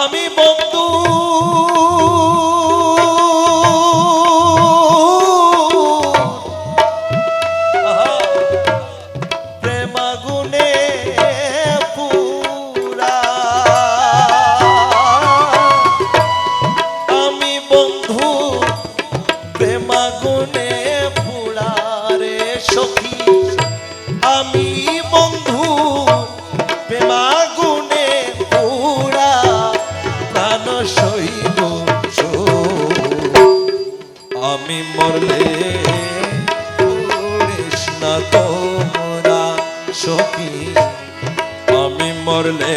আমি বন্ধু আমি মরলে না তোমরা সখী। আমি মরলে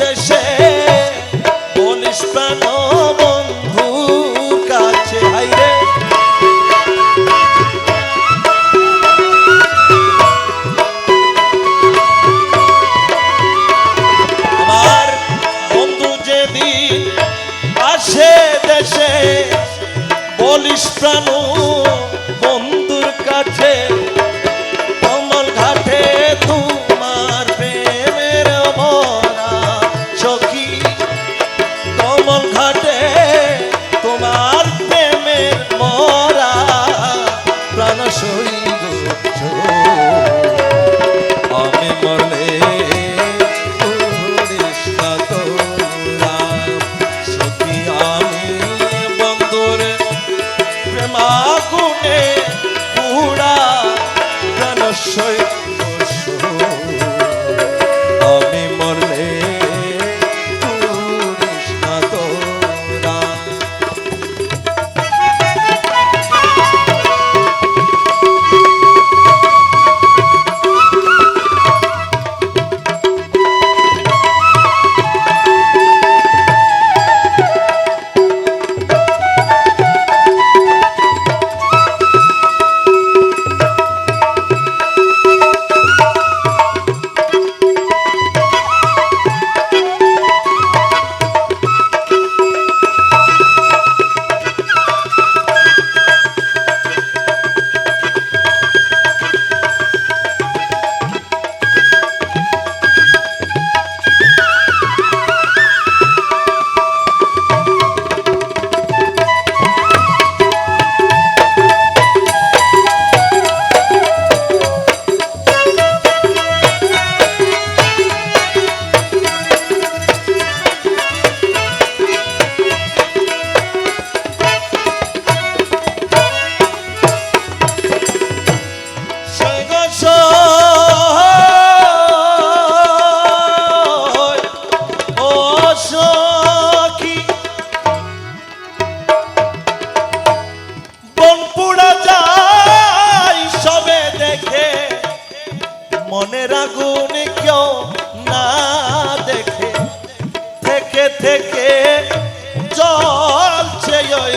দেশে। বলিস প্রাণ বন্ধু কাছে হাইরে আমার বন্ধু যেদিন আসে দেশে বলিস প্রাণ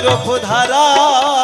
तरफ़ धारा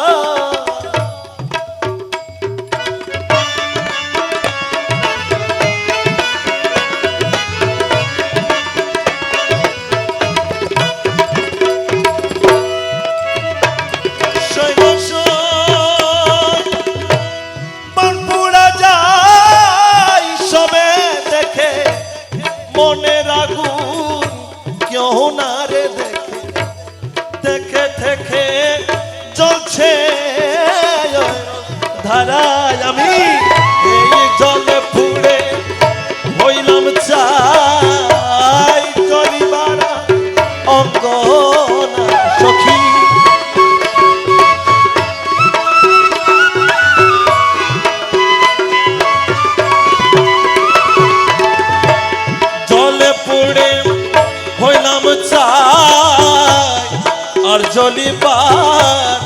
জলিবার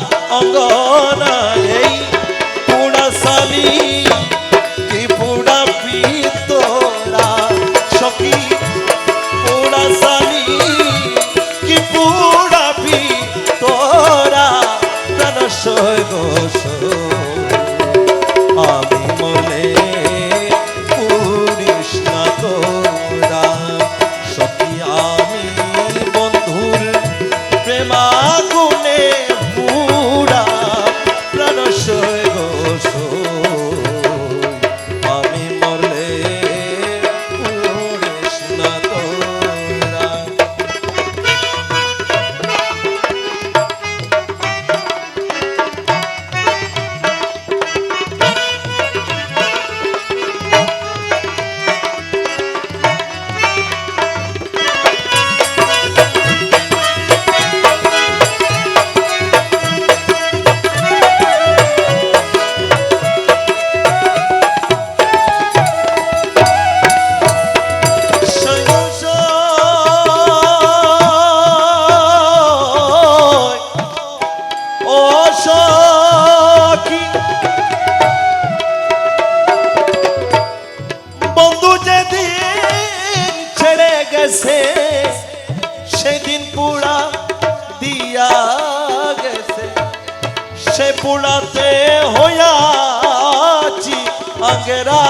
সে পুরাতে হইয়াছি আগেরা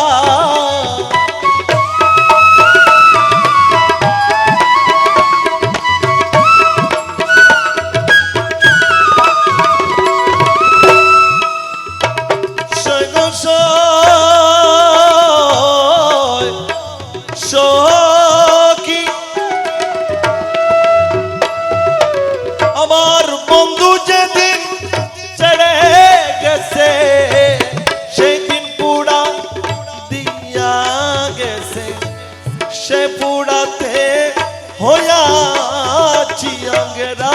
চূড়াতে হইয়াছি অঙ্গেরা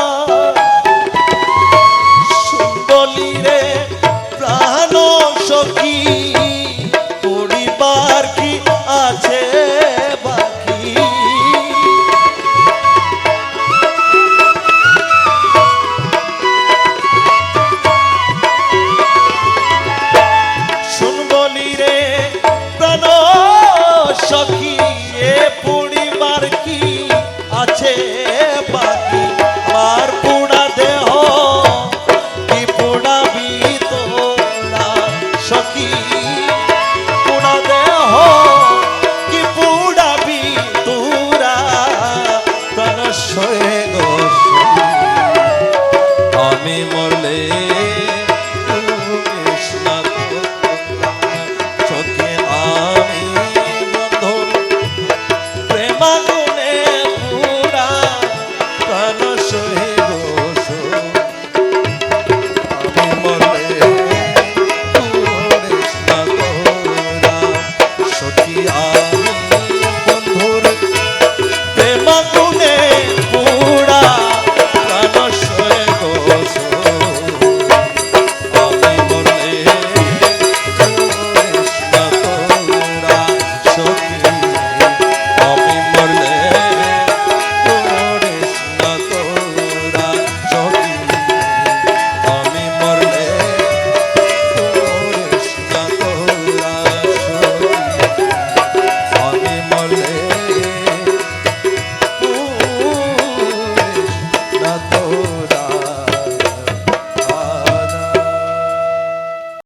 Shaki